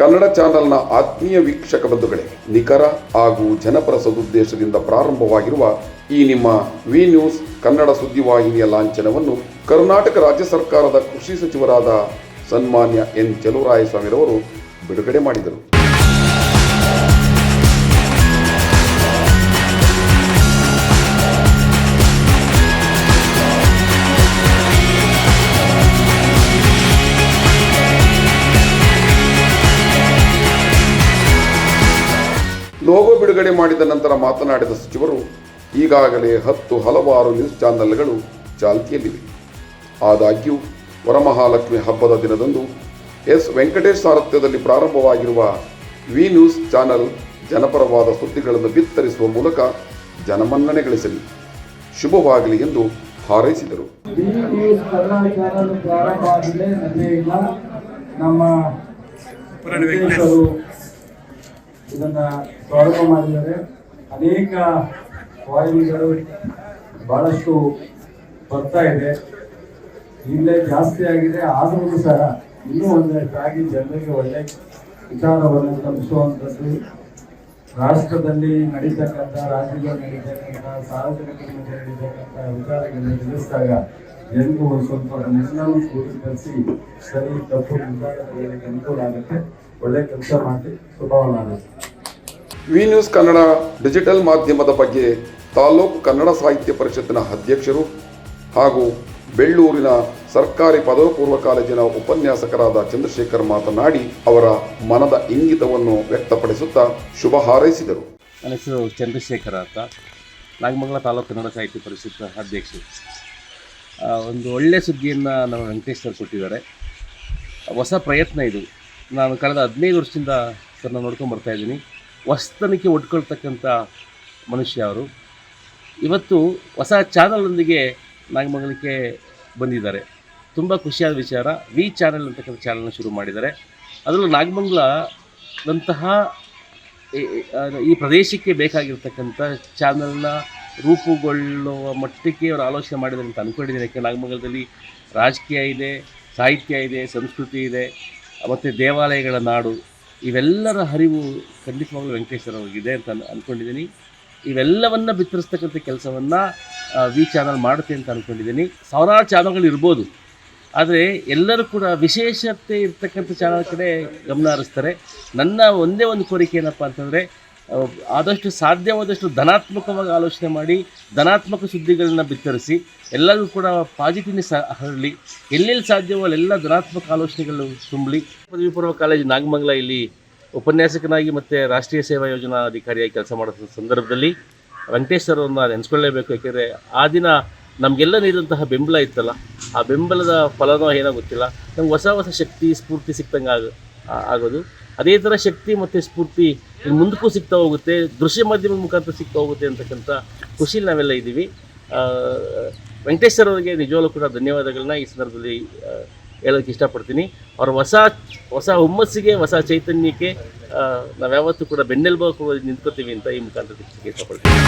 ಕನ್ನಡ ಚಾನೆಲ್ನ ಆತ್ಮೀಯ ವೀಕ್ಷಕ ಬಂಧುಗಳೇ, ನಿಖರ ಹಾಗೂ ಜನಪರ ಸದುದ್ದೇಶದಿಂದ ಪ್ರಾರಂಭವಾಗಿರುವ ಈ ನಿಮ್ಮ ವಿ ನ್ಯೂಸ್ ಕನ್ನಡ ಸುದ್ದಿವಾಹಿನಿಯ ಲಾಂಛನವನ್ನು ಕರ್ನಾಟಕ ರಾಜ್ಯ ಸರ್ಕಾರದ ಕೃಷಿ ಸಚಿವರಾದ ಸನ್ಮಾನ್ಯ ಎನ್ ಚಲುವರಾಯಸ್ವಾಮಿರವರು ಬಿಡುಗಡೆ ಮಾಡಿದರು. ಲೋಗೋ ಬಿಡುಗಡೆ ಮಾಡಿದ ನಂತರ ಮಾತನಾಡಿದ ಸಚಿವರು ಈಗಾಗಲೇ ಹತ್ತು ಹಲವಾರು ನ್ಯೂಸ್ ಚಾನೆಲ್ಗಳು ಚಾಲ್ತಿಯಲ್ಲಿವೆ. ಆದಾಗ್ಯೂ ವರಮಹಾಲಕ್ಷ್ಮಿ ಹಬ್ಬದ ದಿನದಂದು ಎಸ್. ವೆಂಕಟೇಶ್ ಸಾರಥ್ಯದಲ್ಲಿ ಪ್ರಾರಂಭವಾಗಿರುವ ವಿ ನ್ಯೂಸ್ ಚಾನೆಲ್ ಜನಪರವಾದ ಸುದ್ದಿಗಳನ್ನು ಬಿತ್ತರಿಸುವ ಮೂಲಕ ಜನಮನ್ನಣೆ ಗಳಿಸಲಿ ಶುಭವಾಗಲಿ ಎಂದು ಹಾರೈಸಿದರು. ಈ ಇದನ್ನ ಪ್ರಾರಂಭ ಮಾಡಿದ್ದಾರೆ ಅನೇಕ ವಾಹಿನಿಗಳು ಬಹಳಷ್ಟು ಬರ್ತಾ ಇದೆ. ಇಲ್ಲೇ ಜಾಸ್ತಿ ಆಗಿದೆ. ಆದರೂ ಸಹ ಇನ್ನೂ ಒಂದಷ್ಟಾಗಿ ಜನರಿಗೆ ಒಳ್ಳೆ ವಿಚಾರವನ್ನು ತಲುಪಿಸುವಂಥದ್ದು. ರಾಷ್ಟ್ರದಲ್ಲಿ ನಡೀತಕ್ಕಂಥ, ರಾಜ್ಯದಲ್ಲಿ ನಡೀತಕ್ಕಂಥ ಸಾರ್ವಜನಿಕರಿಗೆ ನಡೀತಕ್ಕಂಥ ವಿಚಾರಗಳನ್ನು ತಿಳಿಸಿದಾಗ ಜನರು ಒಂದು ಸ್ವಲ್ಪ ಅದನ್ನೆಲ್ಲವೂ ಕೂಡಿಸಿ ಸರಿ ತಪ್ಪು ವಿಚಾರಗಳಿಗೆ ಅನುಕೂಲ ಆಗುತ್ತೆ. ಒಳ್ಳೆ ಕೆಲಸ ಮಾಡಿ ಶುಭವನ್ನಾಗುತ್ತೆ ವಿ ನ್ಯೂಸ್ ಕನ್ನಡ ಡಿಜಿಟಲ್ ಮಾಧ್ಯಮದ ಬಗ್ಗೆ ತಾಲೂಕು ಕನ್ನಡ ಸಾಹಿತ್ಯ ಪರಿಷತ್ತಿನ ಅಧ್ಯಕ್ಷರು ಹಾಗೂ ಬೆಳ್ಳೂರಿನ ಸರ್ಕಾರಿ ಪದವಿ ಪೂರ್ವ ಕಾಲೇಜಿನ ಉಪನ್ಯಾಸಕರಾದ ಚಂದ್ರಶೇಖರ್ ಮಾತನಾಡಿ ಅವರ ಮನದ ಇಂಗಿತವನ್ನು ವ್ಯಕ್ತಪಡಿಸುತ್ತಾ ಶುಭ ಹಾರೈಸಿದರು. ನನ್ನ ಹೆಸರು ಚಂದ್ರಶೇಖರ ಅಂತ. ನಾಗಮಂಗಲ ತಾಲೂಕು ಕನ್ನಡ ಸಾಹಿತ್ಯ ಪರಿಷತ್ ಅಧ್ಯಕ್ಷರು. ಒಂದು ಒಳ್ಳೆಯ ಸುದ್ದಿಯನ್ನು ನಮ್ಮ ವೆಂಕಟೇಶ್ ಸರ್ ಕೊಟ್ಟಿದ್ದಾರೆ. ಹೊಸ ಪ್ರಯತ್ನ ಇದು. ನಾನು ಕಳೆದ ಹದಿನೈದು ವರ್ಷದಿಂದ ಸರ್, ನಾನು ನೋಡ್ಕೊಂಡು ಬರ್ತಾ ಹೊಸ್ತನಕ್ಕೆ ಒಟ್ಕೊಳ್ತಕ್ಕಂಥ ಮನುಷ್ಯ ಅವರು. ಇವತ್ತು ಹೊಸ ಚಾನಲ್ನೊಂದಿಗೆ ನಾಗಮಂಗಲಕ್ಕೆ ಬಂದಿದ್ದಾರೆ. ತುಂಬ ಖುಷಿಯಾದ ವಿಚಾರ. ವಿ ಚಾನಲ್ ಅಂತಕ್ಕಂಥ ಚಾನಲ್ನ ಶುರು ಮಾಡಿದ್ದಾರೆ. ಅದರಲ್ಲೂ ನಾಗಮಂಗಲದಂತಹ ಈ ಪ್ರದೇಶಕ್ಕೆ ಬೇಕಾಗಿರ್ತಕ್ಕಂಥ ಚಾನಲ್ನ ರೂಪುಗೊಳ್ಳುವ ಮಟ್ಟಕ್ಕೆ ಅವರು ಆಲೋಚನೆ ಮಾಡಿದ್ದಾರೆ ಅಂತ ಅಂದ್ಕೊಂಡಿದ್ದೀನಿ ಯಾಕೆ ನಾಗಮಂಗಲದಲ್ಲಿ ರಾಜಕೀಯ ಇದೆ, ಸಾಹಿತ್ಯ ಇದೆ, ಸಂಸ್ಕೃತಿ ಇದೆ, ಮತ್ತು ದೇವಾಲಯಗಳ ನಾಡು. ಇವೆಲ್ಲರ ಹರಿವು ಖಂಡಿತವಾಗ್ಲೂ ವೆಂಕಟೇಶ್ವರ ಅವ್ರಿಗಿದೆ ಅಂತ ಅಂದ್ಕೊಂಡಿದ್ದೀನಿ ಇವೆಲ್ಲವನ್ನು ಬಿತ್ತರಿಸ್ತಕ್ಕಂಥ ಕೆಲಸವನ್ನು ವಿ ಚಾನಲ್ ಮಾಡುತ್ತೆ ಅಂತ ಅಂದ್ಕೊಂಡಿದ್ದೀನಿ ಸಾವಿರಾರು ಚಾನಲ್ಗಳು ಇರ್ಬೋದು. ಆದರೆ ಎಲ್ಲರೂ ಕೂಡ ವಿಶೇಷತೆ ಇರ್ತಕ್ಕಂಥ ಚಾನಲ್ ಕಡೆ ಗಮನ ಹರಿಸ್ತಾರೆ. ನನ್ನ ಒಂದೇ ಒಂದು ಕೋರಿಕೆ ಏನಪ್ಪ ಅಂತಂದರೆ ಆದಷ್ಟು ಸಾಧ್ಯವಾದಷ್ಟು ಧನಾತ್ಮಕವಾಗಿ ಆಲೋಚನೆ ಮಾಡಿ, ಧನಾತ್ಮಕ ಸುದ್ದಿಗಳನ್ನ ಬಿತ್ತರಿಸಿ, ಎಲ್ಲರಿಗೂ ಕೂಡ ಪಾಸಿಟಿವ್ನೆಸ್ ಹರಡಲಿ. ಎಲ್ಲೆಲ್ಲಿ ಸಾಧ್ಯವೋ ಅಲ್ಲೆಲ್ಲ ಧನಾತ್ಮಕ ಆಲೋಚನೆಗಳು ತುಂಬಲಿ. ಪದವಿ ಕಾಲೇಜು ನಾಗಮಂಗಲ ಇಲ್ಲಿ ಉಪನ್ಯಾಸಕನಾಗಿ ಮತ್ತು ರಾಷ್ಟ್ರೀಯ ಸೇವಾ ಯೋಜನಾ ಅಧಿಕಾರಿಯಾಗಿ ಕೆಲಸ ಮಾಡೋ ಸಂದರ್ಭದಲ್ಲಿ ವೆಂಕಟೇಶ್ ಸರ್ ಅವ್ರನ್ನ ನೆನೆಸ್ಕೊಳ್ಳೇಬೇಕು ಯಾಕೆಂದರೆ ಆ ದಿನ ನಮಗೆಲ್ಲ ನೀಡಿದಂತಹ ಬೆಂಬಲ ಇತ್ತಲ್ಲ. ಆ ಬೆಂಬಲದ ಫಲನೋ ಏನೋ ಗೊತ್ತಿಲ್ಲ. ನಮ್ಗೆ ಹೊಸ ಹೊಸ ಶಕ್ತಿ, ಸ್ಫೂರ್ತಿ ಸಿಕ್ತಂಗೆ ಆಗ ಆಗೋದು. ಅದೇ ಥರ ಶಕ್ತಿ ಮತ್ತು ಸ್ಫೂರ್ತಿ ಮುಂದಕ್ಕೂ ಸಿಗ್ತಾ ಹೋಗುತ್ತೆ, ದೃಶ್ಯ ಮಾಧ್ಯಮದ ಮುಖಾಂತರ ಸಿಗ್ತಾ ಹೋಗುತ್ತೆ ಅಂತಕ್ಕಂಥ ಖುಷಿಲಿ ನಾವೆಲ್ಲ ಇದ್ದೀವಿ. ವೆಂಕಟೇಶ್ ಸರ್ ಅವರಿಗೆ ನಿಜವಾಗ್ಲೂ ಕೂಡ ಧನ್ಯವಾದಗಳನ್ನ ಈ ಸಂದರ್ಭದಲ್ಲಿ ಹೇಳೋಕ್ಕೆ ಇಷ್ಟಪಡ್ತೀನಿ. ಅವರ ಹೊಸ ಹೊಸ ಹುಮ್ಮಸ್ಸಿಗೆ, ಹೊಸ ಚೈತನ್ಯಕ್ಕೆ ನಾವು ಯಾವತ್ತೂ ಕೂಡ ಬೆನ್ನೆಲುಬಾಗಿ ನಿಂತ್ಕೋತೀವಿ ಅಂತ ಈ ಮುಖಾಂತರ ಇಷ್ಟಪಡ್ತೀನಿ.